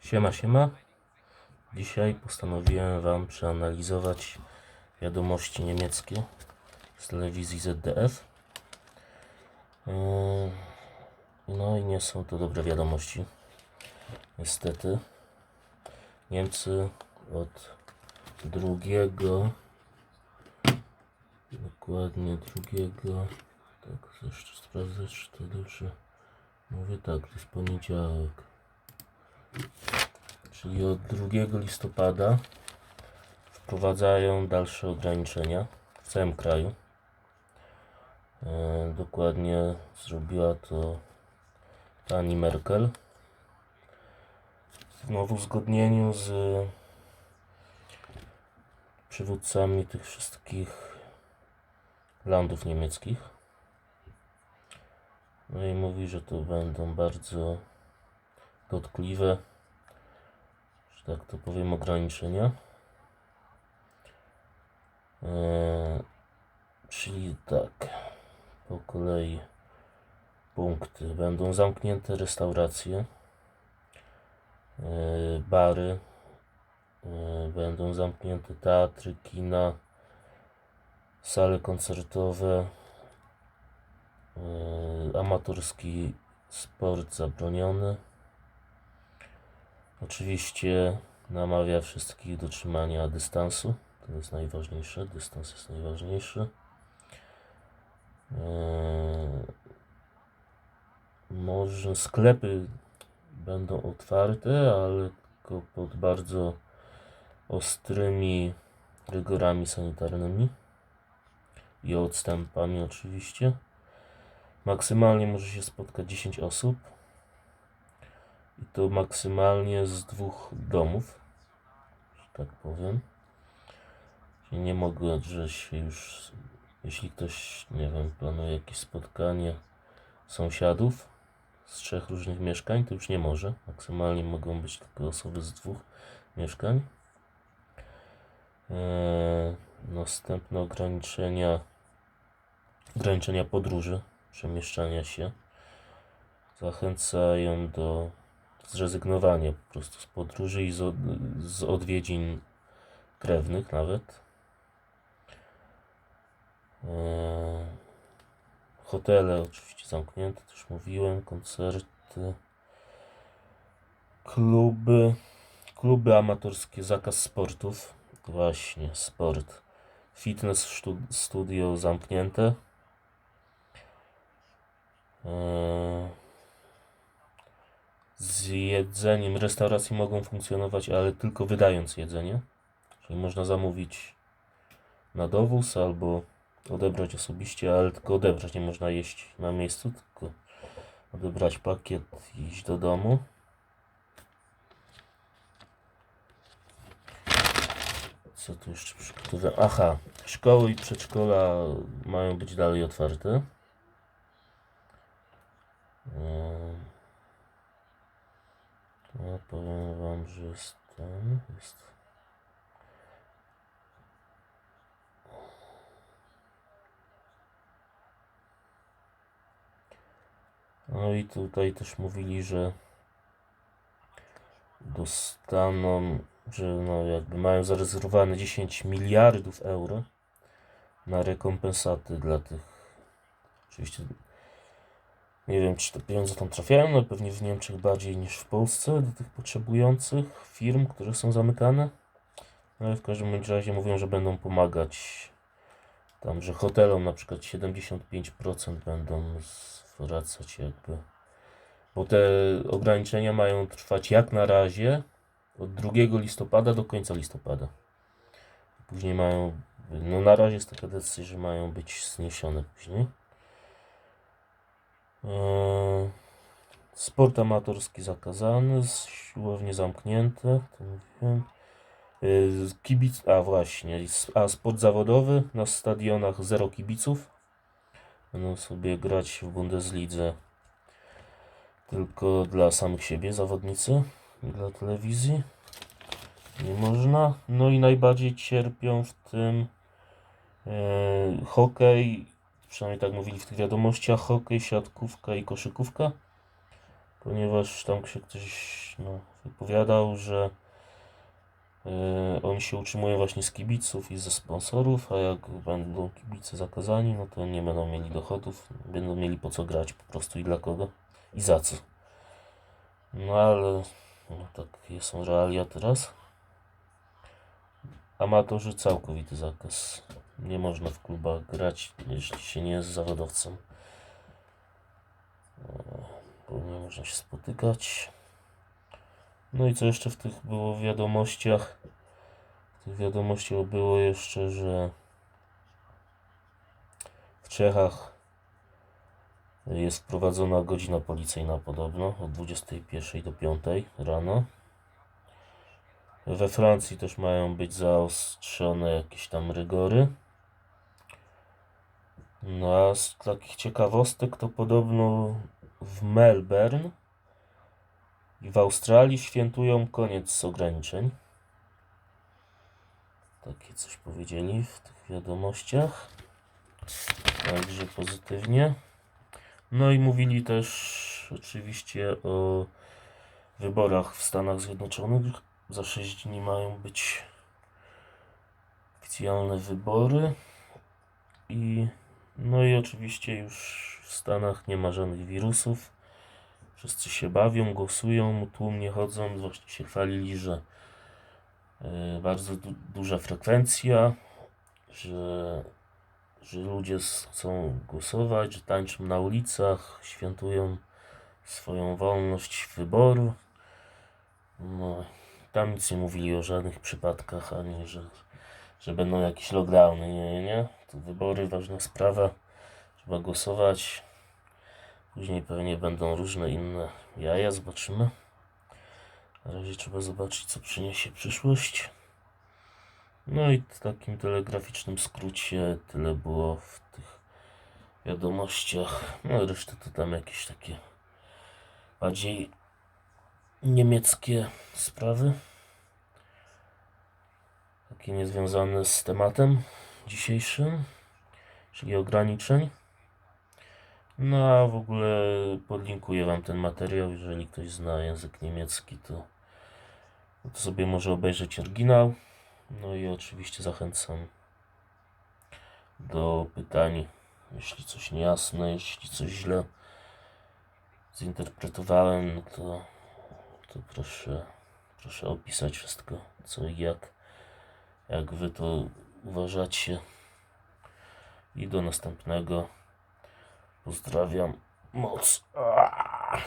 Siema, siema. Dzisiaj postanowiłem Wam przeanalizować wiadomości niemieckie z telewizji ZDF. Yy, No i nie są to dobre wiadomości. Niestety. Niemcy od drugiego, dokładnie drugiego, tak, jeszcze sprawdzę, czy to dobrze mówię, tak, to jest poniedziałek. Czyli od 2 listopada wprowadzają dalsze ograniczenia w całym kraju. E, dokładnie zrobiła to pani Merkel znowu w uzgodnieniu z przywódcami tych wszystkich landów niemieckich. No i mówi, że to będą bardzo dotkliwe tak to powiem, ograniczenia. Eee, czyli tak, po kolei punkty. Będą zamknięte restauracje, eee, bary, eee, będą zamknięte teatry, kina, sale koncertowe, eee, amatorski sport zabroniony. Oczywiście namawia wszystkich do trzymania dystansu. To jest najważniejsze. Dystans jest najważniejszy. Eee, może sklepy będą otwarte, ale tylko pod bardzo ostrymi rygorami sanitarnymi i odstępami oczywiście. Maksymalnie może się spotkać 10 osób i to maksymalnie z dwóch domów, że tak powiem. Nie mogę, że się już, jeśli ktoś, nie wiem, planuje jakieś spotkanie sąsiadów z trzech różnych mieszkań, to już nie może. Maksymalnie mogą być tylko osoby z dwóch mieszkań. Eee, następne ograniczenia, ograniczenia podróży, przemieszczania się. Zachęcają do zrezygnowanie po prostu z podróży i z, od, z odwiedzin krewnych nawet. Eee, hotele oczywiście zamknięte, już mówiłem, koncerty, kluby, kluby amatorskie, zakaz sportów, właśnie sport, fitness studio zamknięte. Eee, z jedzeniem restauracje mogą funkcjonować, ale tylko wydając jedzenie. Czyli można zamówić na dowóz albo odebrać osobiście, ale tylko odebrać, nie można jeść na miejscu, tylko odebrać pakiet i iść do domu. Co tu jeszcze przygotowałem? Aha, szkoły i przedszkola mają być dalej otwarte. Eee, ja powiem wam, że jest jest... No i tutaj też mówili, że dostaną, że no jakby mają zarezerwowane 10 miliardów euro na rekompensaty dla tych, oczywiście nie wiem, czy te pieniądze tam trafiają, no pewnie w Niemczech bardziej niż w Polsce, do tych potrzebujących firm, które są zamykane. No ale w każdym razie mówią, że będą pomagać tam, że hotelom na przykład 75% będą zwracać jakby. Bo te ograniczenia mają trwać jak na razie od 2 listopada do końca listopada. Później mają, no na razie jest taka decyzja, że mają być zniesione później. Eee, Sport amatorski zakazany, siłownie zamknięte, to mówiłem. Eee, Kibic, a właśnie, a sport zawodowy na stadionach zero kibiców. Będą sobie grać w Bundeslidze tylko dla samych siebie zawodnicy dla telewizji. Nie można. No i najbardziej cierpią w tym e, hokej, przynajmniej tak mówili w tych wiadomościach, hokej, siatkówka i koszykówka. ponieważ tam się ktoś no, wypowiadał, że e, oni się utrzymują właśnie z kibiców i ze sponsorów, a jak będą kibice zakazani, no to nie będą mieli dochodów, będą mieli po co grać po prostu i dla kogo i za co. No ale no, takie są realia teraz. Amatorzy całkowity zakaz. Nie można w klubach grać, jeśli się nie jest zawodowcem. Bo nie można się spotykać. No i co jeszcze w tych było wiadomościach? W tych wiadomościach było jeszcze, że w Czechach jest wprowadzona godzina policyjna podobno od 21 do 5 rano. We Francji też mają być zaostrzone jakieś tam rygory. No a z takich ciekawostek to podobno w Melbourne i w Australii świętują koniec ograniczeń. Takie coś powiedzieli w tych wiadomościach. Także pozytywnie. No i mówili też oczywiście o wyborach w Stanach Zjednoczonych. Za 6 dni mają być oficjalne wybory. I no i oczywiście już w Stanach nie ma żadnych wirusów. Wszyscy się bawią, głosują, tłumnie chodzą. Właśnie się chwalili, że e, bardzo du- duża frekwencja, że, że ludzie chcą głosować, że tańczą na ulicach, świętują swoją wolność wyboru. No, tam nic nie mówili o żadnych przypadkach, ani że, że będą jakieś lockdowny. Nie, nie. To wybory, ważna sprawa. Trzeba głosować. Później pewnie będą różne inne jaja, zobaczymy. Na razie trzeba zobaczyć, co przyniesie przyszłość. No i w takim telegraficznym skrócie tyle było w tych wiadomościach. No i reszta to tam jakieś takie bardziej niemieckie sprawy. Takie niezwiązane z tematem dzisiejszym, czyli ograniczeń. No a w ogóle podlinkuję Wam ten materiał, jeżeli ktoś zna język niemiecki, to, to sobie może obejrzeć oryginał. No i oczywiście zachęcam do pytań, jeśli coś niejasne, jeśli coś źle zinterpretowałem, no to, to proszę, proszę opisać wszystko, co i jak, jak Wy to uważacie. I do następnego. Pozdrawiam. Moc. Aaaa.